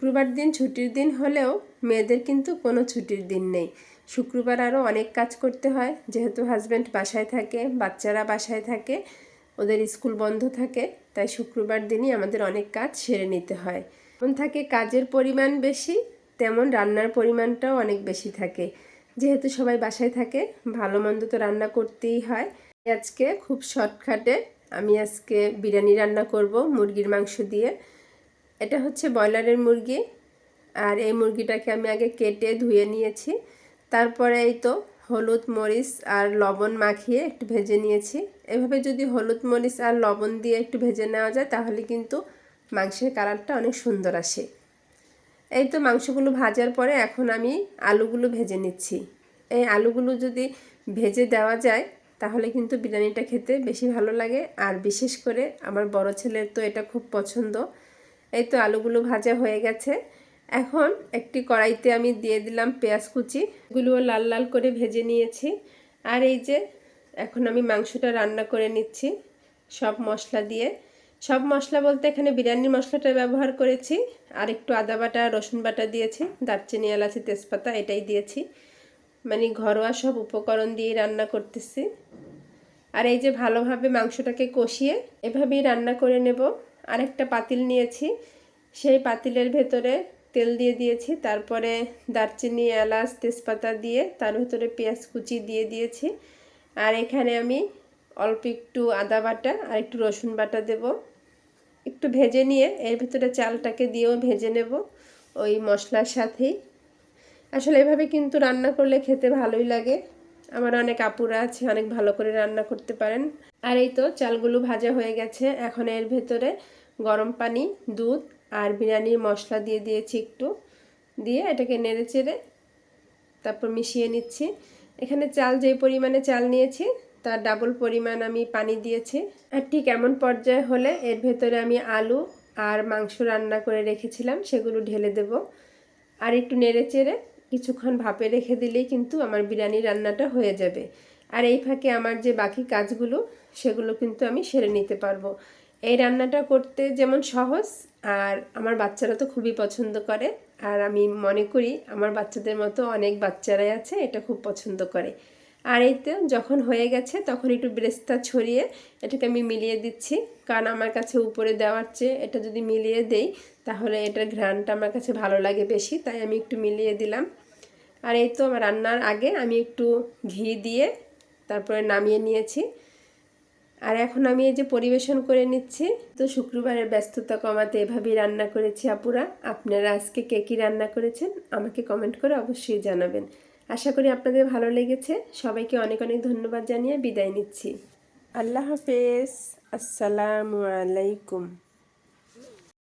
শুক্রবার দিন ছুটির দিন হলেও মেয়েদের কিন্তু কোনো ছুটির দিন নেই। শুক্রবার আরও অনেক কাজ করতে হয়। যেহেতু হাজব্যান্ড বাসায় থাকে, বাচ্চারা বাসায় থাকে, ওদের স্কুল বন্ধ থাকে, তাই শুক্রবার দিনই আমাদের অনেক কাজ সেরে নিতে হয়। যেমন থাকে কাজের পরিমাণ বেশি, তেমন রান্নার পরিমাণটাও অনেক বেশি থাকে। যেহেতু সবাই বাসায় থাকে, ভালো মন্দ তো রান্না করতেই হয়। আজকে খুব শর্টকাটে আমি আজকে বিরিয়ানি রান্না করব, মুরগির মাংস দিয়ে। এটা হচ্ছে ব্রয়লারের মুরগি। আর এই মুরগিটাকে আমি আগে কেটে ধুয়ে নিয়েছি। তারপরে এই তো হলুদ মরিচ আর লবণ মাখিয়ে একটু ভেজে নিয়েছি। এভাবে যদি হলুদ মরিচ আর লবণ দিয়ে একটু ভেজে নেওয়া যায়, তাহলে কিন্তু মাংসের কালারটা অনেক সুন্দর আসে। এই তো মাংসগুলো ভাজার পরে এখন আমি আলুগুলো ভেজে নিচ্ছি। এই আলুগুলো যদি ভেজে দেওয়া যায়, তাহলে কিন্তু বিরিয়ানিটা খেতে বেশি ভালো লাগে। আর বিশেষ করে আমার বড় ছেলের তো এটা খুব পছন্দ। এই তো আলুগুলো ভাজা হয়ে গেছে। এখন একটি কড়াইতে আমি দিয়ে দিলাম পেঁয়াজ কুচি। এগুলো লাল লাল করে ভেজে নিয়েছি। আর এই যে এখন আমি মাংসটা রান্না করে নিচ্ছি সব মশলা দিয়ে। সব মশলা বলতে এখানে বিরিয়ানির মশলাটা ব্যবহার করেছি। আর একটু আদা বাটা, রসুন বাটা দিয়েছি, দারচিনি, এলাচি, তেজপাতা এটাই দিয়েছি। মানে ঘরোয়া সব উপকরণ দিয়ে রান্না করতেছি। আর এই যে ভালোভাবে মাংসটাকে কষিয়ে এভাবেই রান্না করে নেব। আরেকটা পাতিল নিয়েছি। সেই পাতিলের ভেতরে তেল দিয়ে দিয়েছি, তারপরে দারচিনি, এলাচ, তেজপাতা দিয়ে তার ভেতরে পেঁয়াজ কুচি দিয়ে দিয়েছি। আর এখানে আমি অল্প একটু আদা বাটা আর একটু রসুন বাটা দেব। একটু ভেজে নিয়ে এর ভিতরে চালটাকে দিয়েও ভেজে নেব ওই মশলার সাথেই। আসলে এভাবে কিন্তু রান্না করলে খেতে ভালোই লাগে। আমার অনেক আপুরা আছে, অনেক ভালো করে রান্না করতে পারেন। আর এই তো চালগুলো ভাজা হয়ে গেছে। এখন এর ভেতরে গরম পানি, দুধ আর বিরিয়ানির মশলা দিয়ে দিয়েছি একটু। দিয়ে এটাকে নেড়ে চেড়ে তারপর মিশিয়ে নিচ্ছি। এখানে চাল যে পরিমাণে চাল নিয়েছি, তার ডাবল পরিমাণ আমি পানি দিয়েছি। আর ঠিক এমন পর্যায়ে হলে এর ভেতরে আমি আলু আর মাংস রান্না করে রেখেছিলাম, সেগুলো ঢেলে দেব। আর একটু নেড়ে চেড়ে কিছুক্ষণ ভাপে রেখে দিলেই কিন্তু আমার বিরিয়ানি রান্নাটা হয়ে যাবে। আর এই ফাঁকে আমার যে বাকি কাজগুলো, সেগুলো কিন্তু আমি সেরে নিতে পারব। এই রান্নাটা করতে যেমন সহজ, আর আমার বাচ্চারা তো খুবই পছন্দ করে। আর আমি মনে করি, আমার বাচ্চাদের মতো অনেক বাচ্চারাই আছে, এটা খুব পছন্দ করে। আর এই তো যখন হয়ে গেছে, তখন একটু ব্রেস্তা ছড়িয়ে এটাকে আমি মিলিয়ে দিচ্ছি। কারণ আমার কাছে উপরে দেওয়ার চেয়ে এটা যদি মিলিয়ে দেই, তাহলে এটার ঘ্রাণটা আমার কাছে ভালো লাগে বেশি, তাই আমি একটু মিলিয়ে দিলাম। আর এই তো আমার রান্নার আগে আমি একটু ঘি দিয়ে তারপরে নামিয়ে নিয়েছি। আর এখন আমি এই যে পরিবেশন করে নিচ্ছি, তো শুক্রবারের ব্যস্ততা কমাতে এভাবেই রান্না করেছি আপুরা। আপনারা আজকে কে কী রান্না করেছেন, আমাকে কমেন্ট করে অবশ্যই জানাবেন। আশা করি আপনাদের ভালো লেগেছে। সবাইকে অনেক অনেক ধন্যবাদ জানিয়ে বিদায় নিচ্ছি। আল্লাহ হাফেজ। আসসালামু আলাইকুম।